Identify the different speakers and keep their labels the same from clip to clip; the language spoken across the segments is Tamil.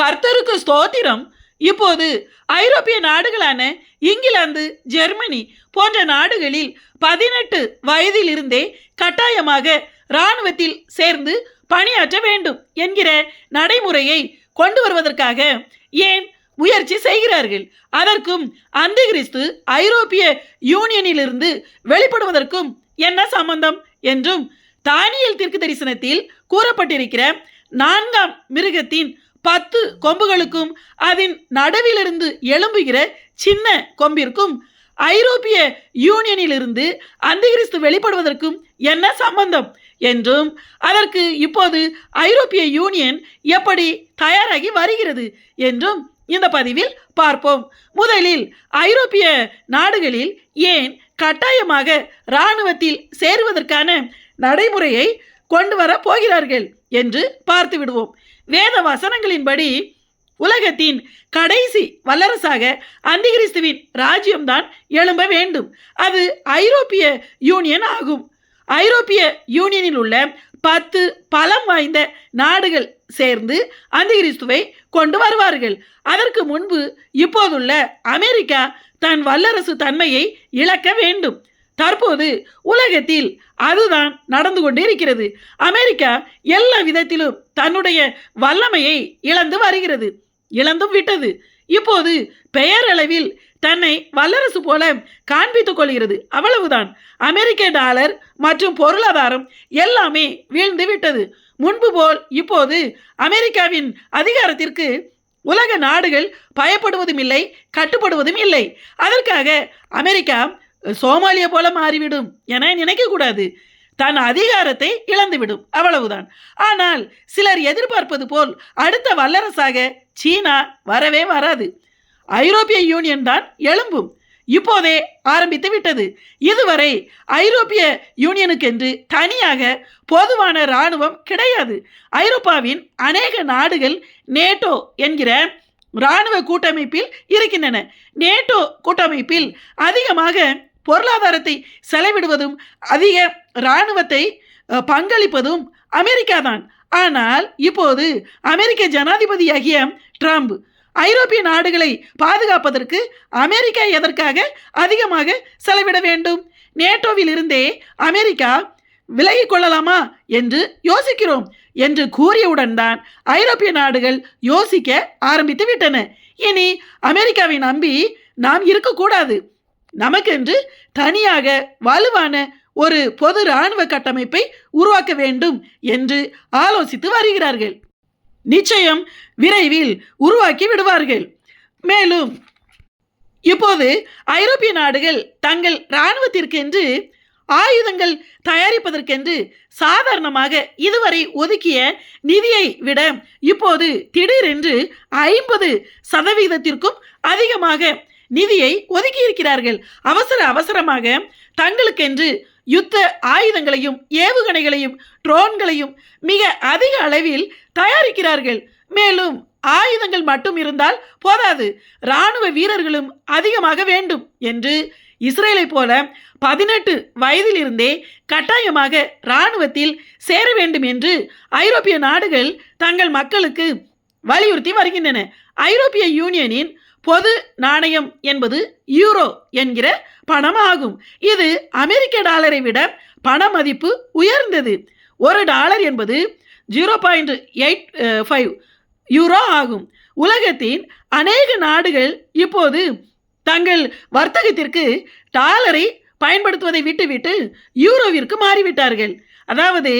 Speaker 1: கர்த்தருக்கு ஸ்தோத்திரம். இப்போது ஐரோப்பிய நாடுகளான இங்கிலாந்து ஜெர்மனி போன்ற நாடுகளில் பதினெட்டு வயதிலிருந்தே கட்டாயமாக இராணுவத்தில் சேர்ந்து பணியாற்ற வேண்டும் என்கிற நடைமுறையை கொண்டு வருவதற்காக ஏன் முயற்சி செய்கிறார்கள்? அதற்கும் அந்த கிறிஸ்து ஐரோப்பிய யூனியனிலிருந்து வெளிப்படுவதற்கும் என்ன சம்பந்தம் என்றும் தானியல் தீர்க்க தரிசனத்தில் கூறப்பட்டிருக்கிற நான்காம் மிருகத்தின் பத்து கொம்புகளுக்கும் அதன் நடுவிலிருந்து எழும்புகிற சின்ன கொம்பிற்கும் ஐரோப்பிய யூனியனிலிருந்து அந்திகிறிஸ்து வெளிப்படுவதற்கும் என்ன சம்பந்தம்? என்றும் அதற்கு இப்போது ஐரோப்பிய யூனியன் எப்படி தயாராகி வருகிறது? என்றும் இந்த பதிவில் பார்ப்போம். முதலில் ஐரோப்பிய நாடுகளில் ஏன் கட்டாயமாக இராணுவத்தில் சேருவதற்கான நடைமுறையை கொண்டு வர போகிறார்கள்? என்று பார்த்து விடுவோம் வேத வசனங்களின்படி உலகத்தின் கடைசி வல்லரசாக அந்திகிறிஸ்துவின் ராஜ்யம்தான் எழும்ப வேண்டும். அது ஐரோப்பிய யூனியன் ஆகும். ஐரோப்பிய யூனியனில் உள்ள பத்து பலம் வாய்ந்த நாடுகள் சேர்ந்து அந்திகிறிஸ்துவை கொண்டு வருவார்கள். அதற்கு முன்பு இப்போதுள்ள அமெரிக்கா தன் வல்லரசு தன்மையை இழக்க வேண்டும். தற்போது உலகத்தில் அதுதான் நடந்து கொண்டு இருக்கிறது அமெரிக்கா எல்லா விதத்திலும் தன்னுடைய வல்லமையை இழந்து வருகிறது. இழந்தும் விட்டது. இப்போது பெயரளவில் தன்னை வல்லரசு போல காண்பித்துக் கொள்கிறது. அவ்வளவுதான். அமெரிக்க டாலர் மற்றும் பொருளாதாரம் எல்லாமே வீழ்ந்து விட்டது. முன்பு போல் இப்போது அமெரிக்காவின் அதிகாரத்திற்கு உலக நாடுகள் பயப்படுவதும் இல்லை கட்டுப்படுவதும் இல்லை. அதற்காக அமெரிக்கா சோமாலியா போல மாறிவிடும் என நினைக்கக்கூடாது. தன் அதிகாரத்தை இழந்துவிடும். அவ்வளவுதான். ஆனால் சிலர் எதிர்பார்ப்பது போல் அடுத்த வல்லரசாக சீனா வரவே வராது. ஐரோப்பிய யூனியன் தான் எழும்பும். இப்போதே ஆரம்பித்து விட்டது. இதுவரை ஐரோப்பிய யூனியனுக்கென்று தனியாக பொதுவான இராணுவம் கிடையாது. ஐரோப்பாவின் அநேக நாடுகள் நேட்டோ என்கிற இராணுவ கூட்டமைப்பில் இருக்கின்றன. நேட்டோ கூட்டமைப்பில் அதிகமாக பொருளாதாரத்தை செலவிடுவதும் அதிக இராணுவத்தை பங்களிப்பதும் அமெரிக்கா தான் ஆனால் இப்போது அமெரிக்க ஜனாதிபதியாகிய ட்ரம்ப் ஐரோப்பிய நாடுகளை பாதுகாப்பதற்கு அமெரிக்கா எதற்காக அதிகமாக செலவிட வேண்டும்? நேட்டோவில் இருந்தே அமெரிக்கா விலகி கொள்ளலாமா என்று யோசிக்கிறோம் என்று கூறியவுடன் தான் ஐரோப்பிய நாடுகள் யோசிக்க ஆரம்பித்து விட்டன. இனி அமெரிக்காவை நம்பி நாம் இருக்கக்கூடாது. நமக்கென்று தனியாக வலுவான ஒரு பொது இராணுவ கட்டமைப்பை உருவாக்க வேண்டும் என்று ஆலோசித்து வருகிறார்கள். நிச்சயம் விரைவில் உருவாக்கி விடுவார்கள். மேலும் இப்போது ஐரோப்பிய நாடுகள் தங்கள் இராணுவத்திற்கென்று ஆயுதங்கள் தயாரிப்பதற்கென்று சாதாரணமாக இதுவரை ஒதுக்கிய நிதியை விட இப்போது திடீரென்று ஐம்பது சதவீதத்திற்கும் அதிகமாக நிதியை ஒதுக்கியிருக்கிறார்கள். அவசர அவசரமாக தங்களுக்கென்று யுத்த ஆயுதங்களையும் ஏவுகணைகளையும் ட்ரோன்களையும் மிக அதிக அளவில் தயாரிக்கிறார்கள். மேலும் ஆயுதங்கள் மட்டும் இருந்தால் போதாது. இராணுவ வீரர்களும் அதிகமாக வேண்டும் என்று இஸ்ரேலை போல பதினெட்டு வயதிலிருந்தே கட்டாயமாக இராணுவத்தில் சேர வேண்டும் என்று ஐரோப்பிய நாடுகள் தங்கள் மக்களுக்கு வலியுறுத்தி வருகின்றன. ஐரோப்பிய யூனியனின் பொது நாணயம் என்பது யூரோ என்கிற பணம் ஆகும் இது அமெரிக்க டாலரை விட பண மதிப்பு உயர்ந்தது. ஒரு டாலர் என்பது zero point eight five euro ஆகும். உலகத்தின் அநேக நாடுகள் இப்போது தங்கள் வர்த்தகத்திற்கு டாலரை பயன்படுத்துவதை விட்டுவிட்டு யூரோவிற்கு மாறிவிட்டார்கள். அதாவது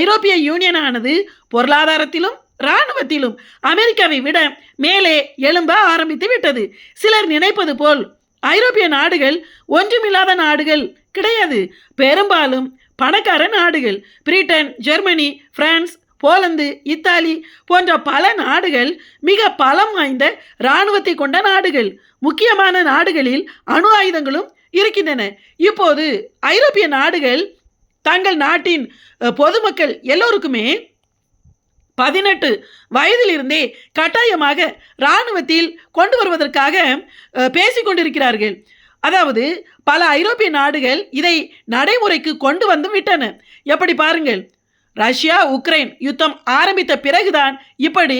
Speaker 1: ஐரோப்பிய யூனியனானது பொருளாதாரத்திலும் இராணுவத்திலும் அமெரிக்காவை விட மேலே எழும்ப ஆரம்பித்து விட்டது. சிலர் நினைப்பது போல் ஐரோப்பிய நாடுகள் ஒன்றுமில்லாத நாடுகள் கிடையாது. பெரும்பாலும் பணக்கார நாடுகள். Britain Germany France Poland Italy போன்ற பல நாடுகள் மிக பலம் வாய்ந்த இராணுவத்தை கொண்ட நாடுகள். முக்கியமான நாடுகளில் அணு ஆயுதங்களும் இருக்கின்றன. இப்போது ஐரோப்பிய நாடுகள் தங்கள் நாட்டின் பொதுமக்கள் எல்லோருக்குமே பதினெட்டு. வயதிலிருந்தே கட்டாயமாக இராணுவத்தில் கொண்டு வருவதற்காக பேசிக்கொண்டிருக்கிறார்கள் அதாவது பல ஐரோப்பிய நாடுகள் இதை நடைமுறைக்கு கொண்டு வந்து விட்டன. எப்படி பாருங்கள். ரஷ்யா உக்ரைன் யுத்தம் ஆரம்பித்த பிறகுதான் இப்படி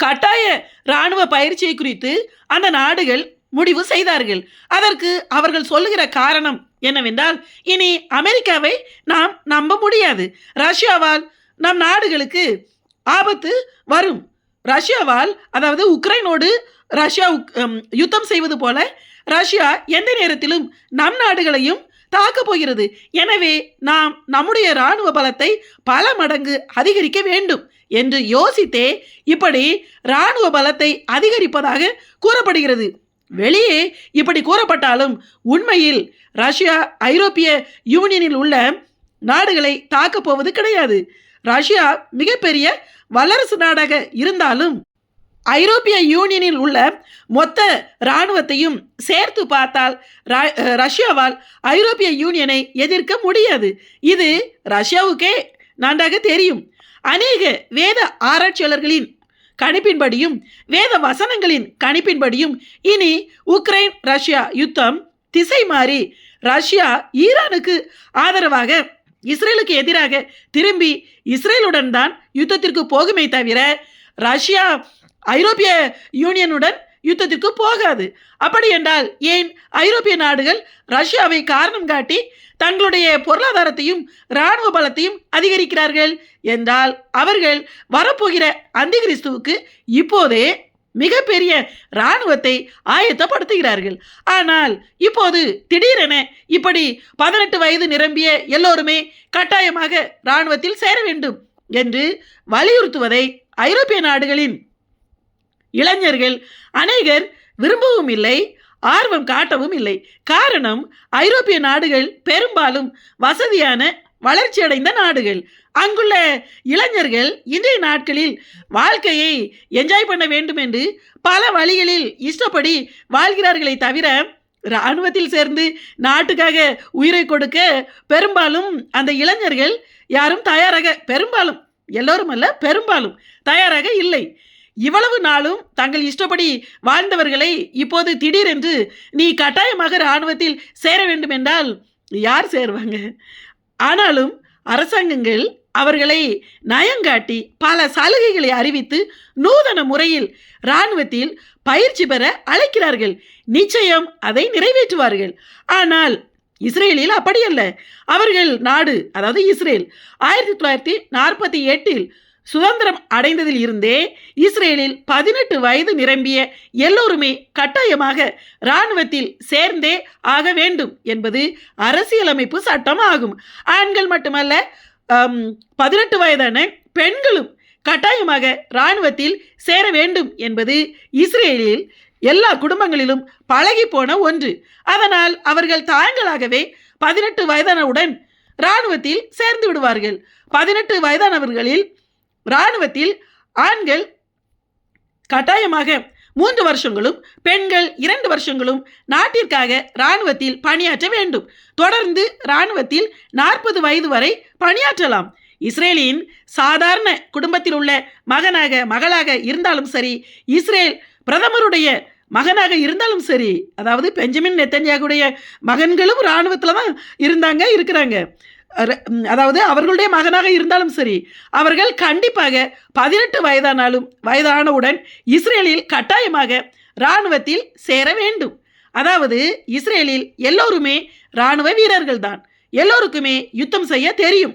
Speaker 1: கட்டாய இராணுவ பயிற்சியை குறித்து அந்த நாடுகள் முடிவு செய்தார்கள். அதற்கு அவர்கள் சொல்லுகிற காரணம் என்னவென்றால் இனி அமெரிக்காவை நாம் நம்ப முடியாது. ரஷ்யாவால் நம் நாடுகளுக்கு ஆபத்து வரும். ரஷ்யாவால் அதாவது உக்ரைனோடு ரஷ்யா உக்- யுத்தம் செய்வது போல ரஷ்யா எந்த நேரத்திலும் நம் நாடுகளையும் தாக்கப் போகிறது. எனவே நாம் நம்முடைய இராணுவ பலத்தை பல மடங்கு அதிகரிக்க வேண்டும் என்று யோசித்தே இப்படி இராணுவ பலத்தை அதிகரிப்பதாக கூறப்படுகிறது. வெளியே இப்படி கூறப்பட்டாலும் உண்மையில் ரஷ்யா ஐரோப்பிய யூனியனில் உள்ள நாடுகளை தாக்கப் போவது கிடையாது. ரஷ்யா மிகப்பெரிய வல்லரசு நாடாக இருந்தாலும் ஐரோப்பிய யூனியனில் உள்ள மொத்த இராணுவத்தையும் சேர்த்து பார்த்தால் ர- ரஷ்யாவால் ஐரோப்பிய யூனியனை எதிர்க்க முடியாது. இது ரஷ்யாவுக்கே நன்றாக தெரியும். அநேக வேத ஆராய்ச்சியாளர்களின் கணிப்பின்படியும் வேத வசனங்களின் கணிப்பின்படியும் இனி உக்ரைன் ரஷ்யா யுத்தம் திசை மாறி ரஷ்யா ஈரானுக்கு ஆதரவாக இஸ்ரேலுக்கு எதிராக திரும்பி இஸ்ரேலுடன் தான் யுத்தத்திற்கு போகுமே தவிர ரஷ்யா ஐரோப்பிய யூனியனுடன் யுத்தத்திற்கு போகாது. அப்படி என்றால் ஏன் ஐரோப்பிய நாடுகள் ரஷ்யாவை காரணம் காட்டி தங்களுடைய பொருளாதாரத்தையும் இராணுவ பலத்தையும் அதிகரிக்கிறார்கள்? என்றால் அவர்கள் வரப்போகிற அந்திகிறிஸ்துவுக்கு இப்போதே மிகப்பெரிய இராணுவத்தை ஆயத்தப்படுத்துகிறார்கள். ஆனால் இப்போது திடீரென இப்படி பதினெட்டு வயது நிரம்பிய எல்லோருமே கட்டாயமாக இராணுவத்தில் சேர வேண்டும் என்று வலியுறுத்துவதை ஐரோப்பிய நாடுகளின் இளைஞர்கள் அநேகர் விரும்பவும் இல்லை ஆர்வம் காட்டவும் இல்லை. காரணம் ஐரோப்பிய நாடுகள் பெரும்பாலும் வசதியான வளர்ச்சியடைந்த நாடுகள். அங்குள்ள இளைஞர்கள் இன்றைய நாட்களில் வாழ்க்கையை என்ஜாய் பண்ண வேண்டும் என்று பல வழிகளில் இஷ்டப்படி வாழ்கிறார்களே தவிர இராணுவத்தில் சேர்ந்து நாட்டுக்காக உயிரை கொடுக்க பெரும்பாலும் அந்த இளைஞர்கள் யாரும் தயாராக பெரும்பாலும் எல்லோரும் அல்ல பெரும்பாலும் தயாராக இல்லை. இவ்வளவு நாளும் தங்கள் இஷ்டப்படி வாழ்ந்தவர்களை இப்போது திடீரென்று நீ கட்டாயமாக இராணுவத்தில் சேர வேண்டும் என்றால் யார் சேருவாங்க? ஆனாலும் அரசாங்கங்கள் அவர்களை நயங்காட்டி பல சலுகைகளை அறிவித்து நூதன முறையில் இராணுவத்தில் பயிற்சி பெற அழைக்கிறார்கள். நிச்சயம் அதை நிறைவேற்றுவார்கள். ஆனால் இஸ்ரேலில் அப்படியல்ல. அவர்கள் நாடு அதாவது இஸ்ரேல் ஆயிரத்தி தொள்ளாயிரத்தி நாற்பத்தி எட்டில் சுதந்திரம் அடைந்ததில் இருந்தே இஸ்ரேலில் பதினெட்டு வயது நிரம்பிய எல்லோருமே கட்டாயமாக இராணுவத்தில் சேர்ந்தே ஆக வேண்டும் என்பது அரசியலமைப்பு சட்டம் ஆகும் ஆண்கள் மட்டுமல்ல பதினெட்டு வயதான பெண்களும் கட்டாயமாக இராணுவத்தில் சேர வேண்டும் என்பது இஸ்ரேலில் எல்லா குடும்பங்களிலும் பழகி போன ஒன்று. அதனால் அவர்கள் தாங்களாகவே பதினெட்டு வயதானவுடன் இராணுவத்தில் சேர்ந்து விடுவார்கள். பதினெட்டு வயதானவர்களில் இராணுவத்தில் ஆண்கள் கட்டாயமாக மூன்று வருஷங்களும் பெண்கள் இரண்டு வருஷங்களும் நாட்டிற்காக இராணுவத்தில் பணியாற்ற வேண்டும். தொடர்ந்து இராணுவத்தில் நாற்பது வயது வரை பணியாற்றலாம். இஸ்ரேலின் சாதாரண குடும்பத்தில் உள்ள மகனாக மகளாக இருந்தாலும் சரி இஸ்ரேல் பிரதமருடைய மகனாக இருந்தாலும் சரி அதாவது பெஞ்சமின் நெத்தன்யாகுடைய மகன்களும் இராணுவத்தில் தான் இருந்தாங்க இருக்கிறாங்க. அதாவது அவர்களுடைய மகனாக இருந்தாலும் சரி அவர்கள் கண்டிப்பாக பதினெட்டு வயதானாலும் வயதானவுடன் இஸ்ரேலில் கட்டாயமாக இராணுவத்தில் சேர வேண்டும். அதாவது இஸ்ரேலில் எல்லோருமே இராணுவ வீரர்கள் தான் எல்லோருக்குமே யுத்தம் செய்ய தெரியும்.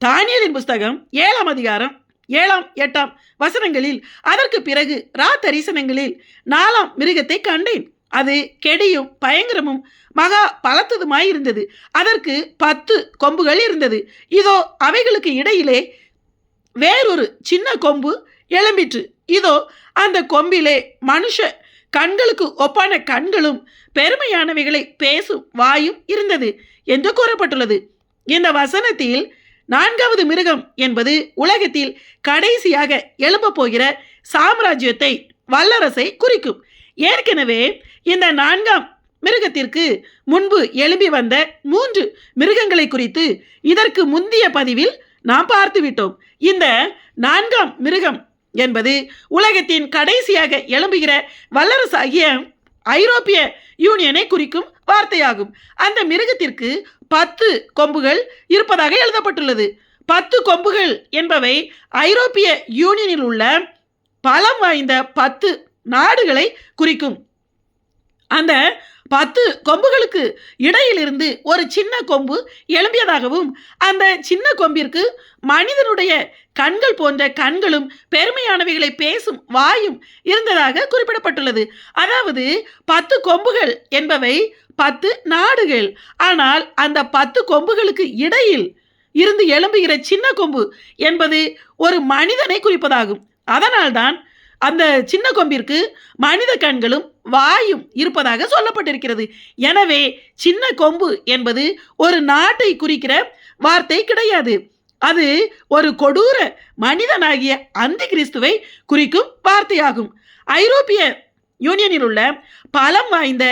Speaker 1: தானியலின் புஸ்தகம் ஏழாம் அதிகாரம் ஏழாம் எட்டாம் வசனங்களில் அதற்கு பிறகு ரா தரிசனங்களில் நாலாம் மிருகத்தை கண்டேன். அது கெடியும் பயங்கரமும் மகா பலத்ததுமாய் இருந்தது. அதற்கு பத்து கொம்புகள் இருந்தது. இதோ அவைகளுக்கு இடையிலே வேறொரு சின்ன கொம்பு எழும்பிற்று. இதோ அந்த கொம்பிலே மனுஷ கண்களுக்கு ஒப்பான கண்களும் பெருமையானவைகளை பேசும் வாயும் இருந்தது என்று கூறப்பட்டுள்ளது. இந்த வசனத்தில் நான்காவது மிருகம் என்பது உலகத்தில் கடைசியாக எழும்ப போகிற சாம்ராஜ்யத்தை வல்லரசை குறிக்கும். ஏற்கனவே இந்த நான்காம் மிருகத்திற்கு முன்பு எழும்பி வந்த மூன்று மிருகங்களை குறித்து இதற்கு முந்தைய பதிவில் நாம் பார்த்துவிட்டோம் இந்த நான்காம் மிருகம் என்பது உலகத்தின் கடைசியாக எழும்புகிற வல்லரசாகிய ஐரோப்பிய யூனியனை குறிக்கும் வார்த்தையாகும். அந்த மிருகத்திற்கு பத்து கொம்புகள் இருப்பதாக எழுதப்பட்டுள்ளது. பத்து கொம்புகள் என்பவை ஐரோப்பிய யூனியனில் உள்ள பலம் வாய்ந்த பத்து நாடுகளை குறிக்கும். அந்த பத்து கொம்புகளுக்கு இடையிலிருந்து ஒரு சின்ன கொம்பு எழும்பியதாகவும் அந்த சின்ன கொம்பிற்கு மனிதனுடைய கண்கள் போன்ற கண்களும் பெருமையானவைகளை பேசும் வாயும் இருந்ததாக குறிப்பிடப்பட்டுள்ளது. அதாவது பத்து கொம்புகள் என்பவை பத்து நாடுகள். ஆனால் அந்த பத்து கொம்புகளுக்கு இடையில் இருந்து எழும்புகிற சின்ன கொம்பு என்பது ஒரு மனிதனை குறிப்பதாகும். அதனால்தான் அந்த சின்ன கொம்பிற்கு மனித கண்களும் வாயும் இருப்பதாக சொல்லப்பட்டிருக்கிறது. எனவே சின்ன கொம்பு என்பது ஒரு நாட்டை குறிக்கிற வார்த்தை கிடையாது. அது ஒரு கொடூர மனிதனாகிய அந்தி கிறிஸ்துவை குறிக்கும் வார்த்தையாகும். ஐரோப்பிய யூனியனில் உள்ள பலம் வாய்ந்த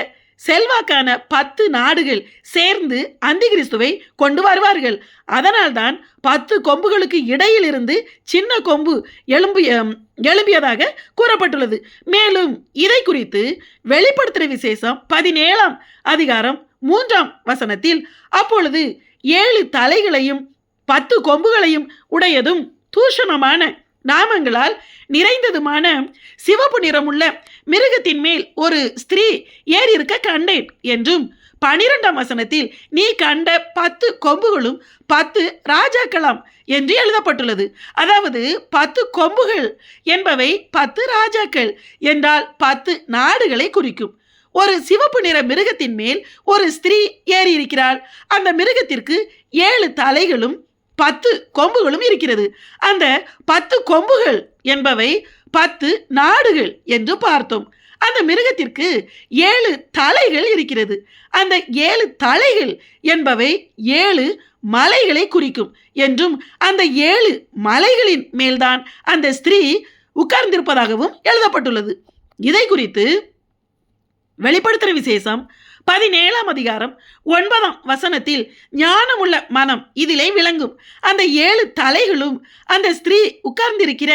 Speaker 1: செல்வாக்கான பத்து நாடுகள் சேர்ந்து அந்திகிறிஸ்துவை கொண்டு வருவார்கள். அதனால்தான் பத்து கொம்புகளுக்கு இடையிலிருந்து சின்ன கொம்பு எழும்பிய எழும்பியதாக கூறப்பட்டுள்ளது. மேலும் இதை குறித்து வெளிப்படுத்துகிற விசேஷம் பதினேழாம் அதிகாரம் மூன்றாம் வசனத்தில் அப்பொழுது ஏழு தலைகளையும் பத்து கொம்புகளையும் உடையதும் தூஷணமான நாமங்களால் நிறைந்ததுமான சிவப்பு நிறமுள்ள மிருகத்தின் மேல் ஒரு ஸ்திரீ ஏறி இருக்க கண்டேன் என்றும் பனிரெண்டாம் வசனத்தில் நீ கண்ட பத்து கொம்புகளும் பத்து ராஜாக்களாம் என்று எழுதப்பட்டுள்ளது. அதாவது பத்து கொம்புகள் என்பவை பத்து ராஜாக்கள் என்றால் பத்து நாடுகளை குறிக்கும். ஒரு சிவப்பு நிற மிருகத்தின் மேல் ஒரு ஸ்திரீ ஏறி இருக்கிறாள் அந்த மிருகத்திற்கு ஏழு தலைகளும் பத்து கொம்புகளும் இருக்கிறது. அந்த பத்து கொம்புகள் என்பவை பத்து நாடுகள் என்று பார்த்தோம். அந்த மிருகத்திற்கு ஏழு தலைகள் இருக்கிறது. அந்த ஏழு தலைகள் என்பவை ஏழு மலைகளை குறிக்கும் என்றும் அந்த ஏழு மலைகளின் மேல்தான் அந்த ஸ்திரீ உட்கார்ந்திருப்பதாகவும் எழுதப்பட்டுள்ளது. இதை குறித்து வெளிப்படுத்துகிற விசேஷம் பதினேழாம் அதிகாரம் ஒன்பதாம் வசனத்தில் ஞானமுள்ள மனம் இதிலே விளங்கும். அந்த ஏழு தலைகளும் அந்த ஸ்திரீ உட்கார்ந்திருக்கிற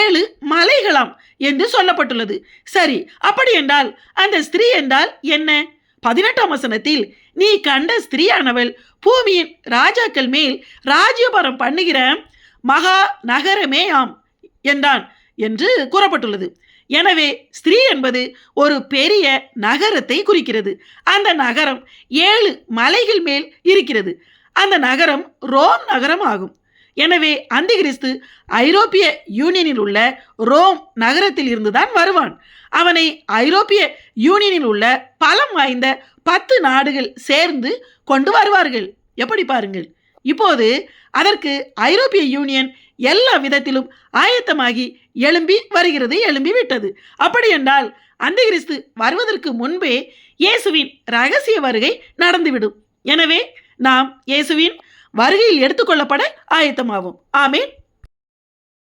Speaker 1: ஏழு மலைகளாம் என்று சொல்லப்பட்டுள்ளது. சரி அப்படி என்றால் அந்த ஸ்திரீ என்றால் என்ன? பதினெட்டாம் வசனத்தில் நீ கண்ட ஸ்திரீயானவள் பூமியின் ராஜாக்கள் மேல் ராஜ்யபாரம் பண்ணுகிற மகா நகரமே ஆம் என்றான் என்று கூறப்பட்டுள்ளது. எனவே ஸ்திரீ என்பது ஒரு பெரிய நகரத்தை குறிக்கிறது. அந்த நகரம் ஏழு மலைகள் மேல் இருக்கிறது. அந்த நகரம் ரோம் நகரம் ஆகும். எனவே அந்திகிறிஸ்து ஐரோப்பிய யூனியனில் உள்ள ரோம் நகரத்தில் இருந்துதான் வருவான். அவனை ஐரோப்பிய யூனியனில் உள்ள பலம் வாய்ந்த பத்து நாடுகள் சேர்ந்து கொண்டு வருவார்கள். எப்படி பாருங்கள். இப்போது அதற்கு ஐரோப்பிய யூனியன் எல்லா விதத்திலும் ஆயத்தமாகி எழும்பி வருகிறது எழும்பி விட்டது. அப்படி என்றால் அந்த கிறிஸ்து வருவதற்கு முன்பே இயேசுவின் ரகசிய வருகை நடந்துவிடும். எனவே நாம் இயேசுவின் வருகையில் எடுத்துக்கொள்ளப்பட ஆயத்தமாகும் ஆமேன்.